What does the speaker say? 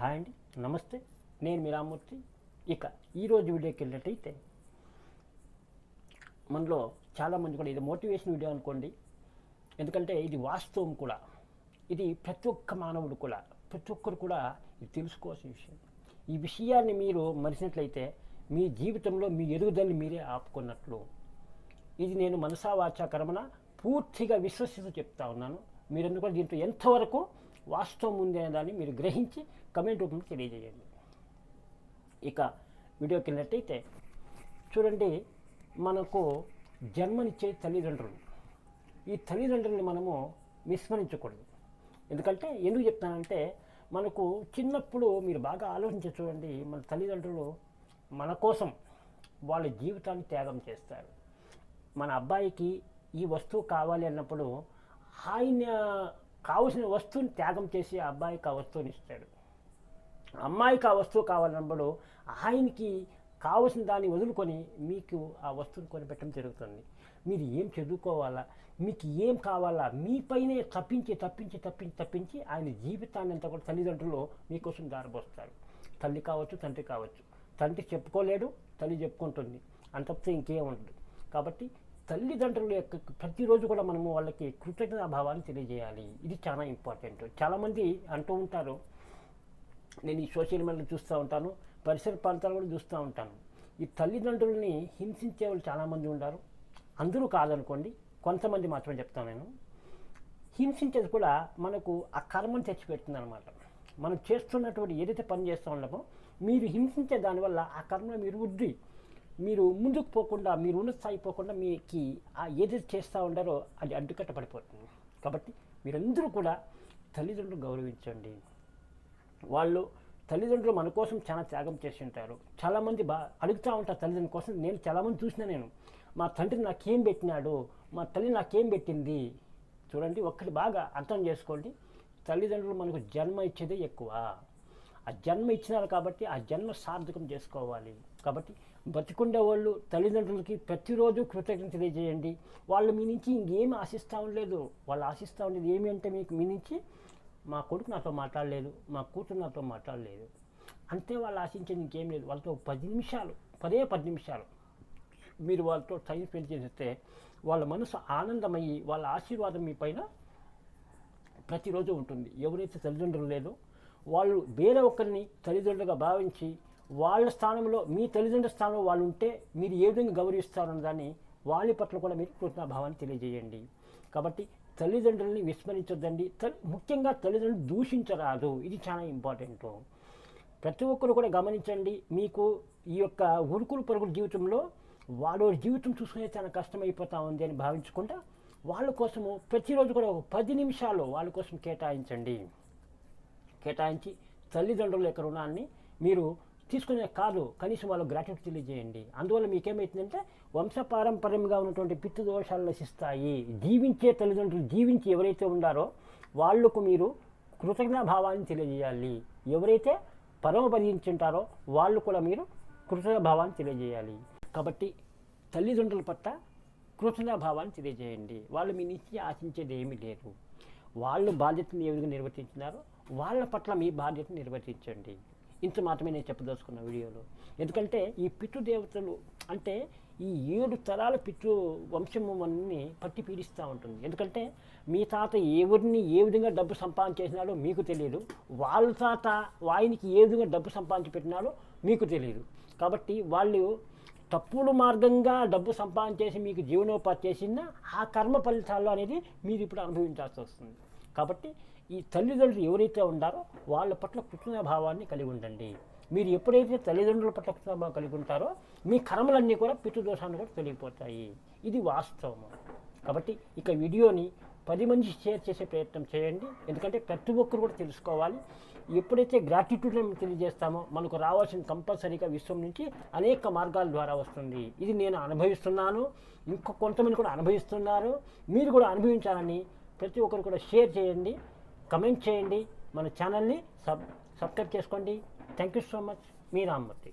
Hi అండి నమస్తే. నేను మీ రామ్మూర్తి ఇక ఈరోజు వీడియోకి వెళ్ళినట్టయితే మనలో చాలామంది కూడా ఇది మోటివేషన్ వీడియో అనుకోండి. ఎందుకంటే ఇది వాస్తవం కూడా. ఇది ప్రతి ఒక్క మానవుడు కూడా ప్రతి ఒక్కరు కూడా ఇది తెలుసుకోవాల్సిన విషయం. ఈ విషయాన్ని మీరు మరిచినట్లయితే మీ జీవితంలో మీ ఎదుగుదలని మీరే ఆపుకున్నట్లు. ఇది నేను మనసా వాచా కర్మన పూర్తిగా విశ్వసిస్తూ చెప్తా ఉన్నాను. మీరు ఎందుకు దీంట్లో ఎంతవరకు వాస్తవం ఉంది అనే దాన్ని మీరు గ్రహించి కమెంట్ రూపంలో తెలియజేయండి. ఇక వీడియోకి వెళ్ళినట్టయితే చూడండి మనకు జన్మనిచ్చే తల్లిదండ్రులు. ఈ తల్లిదండ్రుల్ని మనము విస్మరించకూడదు. ఎందుకంటే ఎందుకు చెప్తానంటే మనకు చిన్నప్పుడు మీరు బాగా ఆలోచించి చూడండి మన తల్లిదండ్రులు మన కోసం వాళ్ళ జీవితాన్ని త్యాగం చేస్తారు. మన అబ్బాయికి ఈ వస్తువు కావాలి అన్నప్పుడు ఆయన కావలసిన వస్తువుని త్యాగం చేసి ఆ అబ్బాయికి ఆ వస్తువుని ఇస్తాడు. అమ్మాయికి ఆ వస్తువు కావాలన్నప్పుడు ఆయనకి కావలసిన దాన్ని వదులుకొని మీకు ఆ వస్తువుని కొనిపెట్టడం జరుగుతుంది. మీరు ఏం చదువుకోవాలా? మీకు ఏం కావాలా? మీపైనే తప్పించి తప్పించి తప్పించి తప్పించి ఆయన జీవితాన్ని అంతా కూడా తల్లిదండ్రులు మీకోసం దారిపోస్తారు తల్లి కావచ్చు తండ్రి కావచ్చు. తండ్రి చెప్పుకోలేడు తల్లి చెప్పుకుంటుంది. అంత ఇంకేం ఉండదు. కాబట్టి తల్లిదండ్రుల యొక్క ప్రతిరోజు కూడా మనము వాళ్ళకి కృతజ్ఞత భావాన్ని తెలియజేయాలి. ఇది చాలా ఇంపార్టెంట్. చాలామంది అంటూ ఉంటారు నేను ఈ సోషల్ మీడియాలో చూస్తూ ఉంటాను పరిసర ప్రాంతాలు కూడా చూస్తూ ఉంటాను. ఈ తల్లిదండ్రులని హింసించే వాళ్ళు చాలామంది ఉన్నారు అందరూ కాదనుకోండి కొంతమంది మాత్రమే చెప్తాను నేను. హింసించేది కూడా మనకు ఆ కర్మను తెచ్చిపెడుతుంది అనమాట మనం చేస్తున్నటువంటి ఏదైతే పని చేస్తూ ఉన్నామో మీరు హింసించే దానివల్ల ఆ కర్మ మీరు వృద్ధి మీరు ముందుకు పోకుండా మీరు ఉన్న స్థాయి పోకుండా మీకు ఏది ఏదైతే చేస్తూ ఉండారో అది అడ్డుకట్ట పడిపోతుంది. కాబట్టి మీరందరూ కూడా తల్లిదండ్రులు గౌరవించండి. వాళ్ళు తల్లిదండ్రులు మన కోసం చాలా త్యాగం చేసి ఉంటారు చాలామంది బా అడుగుతూ ఉంటారు తల్లిదండ్రుల కోసం నేను చాలామంది చూసిన నేను మా తండ్రి నాకేం పెట్టినాడు? మా తల్లి నాకేం పెట్టింది? చూడండి ఒక్కటి బాగా అర్థం చేసుకోండి. తల్లిదండ్రులు మనకు జన్మ ఇచ్చేదే ఎక్కువ. ఆ జన్మ ఇచ్చినారు కాబట్టి ఆ జన్మ సార్థకం చేసుకోవాలి. కాబట్టి బతికుండే వాళ్ళు తల్లిదండ్రులకి ప్రతిరోజు కృతజ్ఞత తెలియజేయండి. వాళ్ళు మీ నుంచి ఇంకేమి ఆశిస్తూ ఉండలేదు. వాళ్ళు ఆశిస్తూ ఉండేది ఏమి అంటే మీకు మీ నుంచి మా కొడుకు నాతో మాట్లాడలేదు మా కూతురు నాతో మాట్లాడలేదు. అంతే వాళ్ళు ఆశించేది ఇంకేం లేదు. వాళ్ళతో పది నిమిషాలు పదే పది నిమిషాలు మీరు వాళ్ళతో టైం స్పెండ్ చేస్తే వాళ్ళ మనసు ఆనందమయ్యి వాళ్ళ ఆశీర్వాదం మీ పైన ప్రతిరోజు ఉంటుంది. ఎవరైతే తల్లిదండ్రులు లేదో వాళ్ళు వేరే ఒకరిని తల్లిదండ్రులుగా భావించి వాళ్ళ స్థానంలో మీ తల్లిదండ్రుల స్థానంలో వాళ్ళు ఉంటే మీరు ఏ విధంగా గౌరవిస్తారన్న దాన్ని వాళ్ళ పట్ల కూడా మీరు కృతజ్ఞాభావాన్ని తెలియజేయండి. కాబట్టి తల్లిదండ్రులని విస్మరించొద్దండి. ముఖ్యంగా తల్లిదండ్రులు దూషించరాదు. ఇది చాలా ఇంపార్టెంట్. ప్రతి ఒక్కరు కూడా గమనించండి మీకు ఈ యొక్క ఉరుకులు పరుగుల జీవితంలో వాళ్ళ జీవితం చూసుకునే చాలా కష్టమైపోతా ఉంది అని భావించకుండా వాళ్ళ కోసము ప్రతిరోజు కూడా ఒక పది నిమిషాలు వాళ్ళ కోసం కేటాయించండి. కేటాయించి తల్లిదండ్రుల యొక్క రుణాన్ని మీరు తీసుకునే కాదు కనీసం వాళ్ళు గ్రాట్యుటీ తెలియజేయండి. అందువల్ల మీకేమవుతుందంటే వంశపారంపర్యంగా ఉన్నటువంటి పితృ దోషాలు నశిస్తాయి. జీవించే తల్లిదండ్రులు జీవించి ఎవరైతే ఉండారో వాళ్ళకు మీరు కృతజ్ఞ భావాన్ని తెలియజేయాలి. ఎవరైతే పరమపదించుంటారో వాళ్ళు కూడా మీరు కృతజ్ఞభావాన్ని తెలియజేయాలి. కాబట్టి తల్లిదండ్రుల పట్ల కృతజ్ఞభావాన్ని తెలియజేయండి. వాళ్ళు మీ నుంచి ఆశించేది ఏమీ లేదు. వాళ్ళు బాధ్యతను ఏ విధంగా నిర్వర్తించినారో వాళ్ళ పట్ల మీ బాధ్యతను నిర్వర్తించండి. ఇంత మాత్రమే నేను చెప్పదలుచుకున్న వీడియోలో. ఎందుకంటే ఈ పితృదేవతలు అంటే ఈ ఏడు తరాల పితృ వంశము పట్టి పీడిస్తూ ఉంటుంది. ఎందుకంటే మీ తాత ఎవరిని ఏ విధంగా డబ్బు సంపాదించేసినాడో మీకు తెలియదు. వాళ్ళ తాత వాయినికి ఏ విధంగా డబ్బు సంపాదించి పెట్టినాడో మీకు తెలియదు. కాబట్టి వాళ్ళు తప్పుడు మార్గంగా డబ్బు సంపాదించేసి మీకు జీవనోపాధి చేసిన ఆ కర్మ ఫలితాలు అనేది మీరు ఇప్పుడు అనుభవించాల్సి వస్తుంది. కాబట్టి ఈ తల్లిదండ్రులు ఎవరైతే ఉండారో వాళ్ళ పట్ల కృతజ్ఞ భావాన్ని కలిగి ఉండండి. మీరు ఎప్పుడైతే తల్లిదండ్రుల పట్ల కృతజ్ఞభావం కలిగి ఉంటారో మీ కర్మలన్నీ కూడా పితృదోషాన్ని కూడా తొలగిపోతాయి. ఇది వాస్తవం కాబట్టి ఇక వీడియోని పది మంది షేర్ చేసే ప్రయత్నం చేయండి. ఎందుకంటే ప్రతి ఒక్కరు కూడా తెలుసుకోవాలి. ఎప్పుడైతే గ్రాటిట్యూడ్ తెలియజేస్తామో మనకు రావాల్సిన కంపల్సరీగా విశ్వం నుంచి అనేక మార్గాల ద్వారా వస్తుంది. ఇది నేను అనుభవిస్తున్నాను. ఇంకో కొంతమంది కూడా అనుభవిస్తున్నారు. మీరు కూడా అనుభవించాలని ప్రతి ఒక్కరు కూడా షేర్ చేయండి. కమెంట్ చేయండి. మన ఛానల్ని సబ్ సబ్స్క్రైబ్ చేసుకోండి. థ్యాంక్ యూ సో మచ్ మీ రామ్మూర్తి.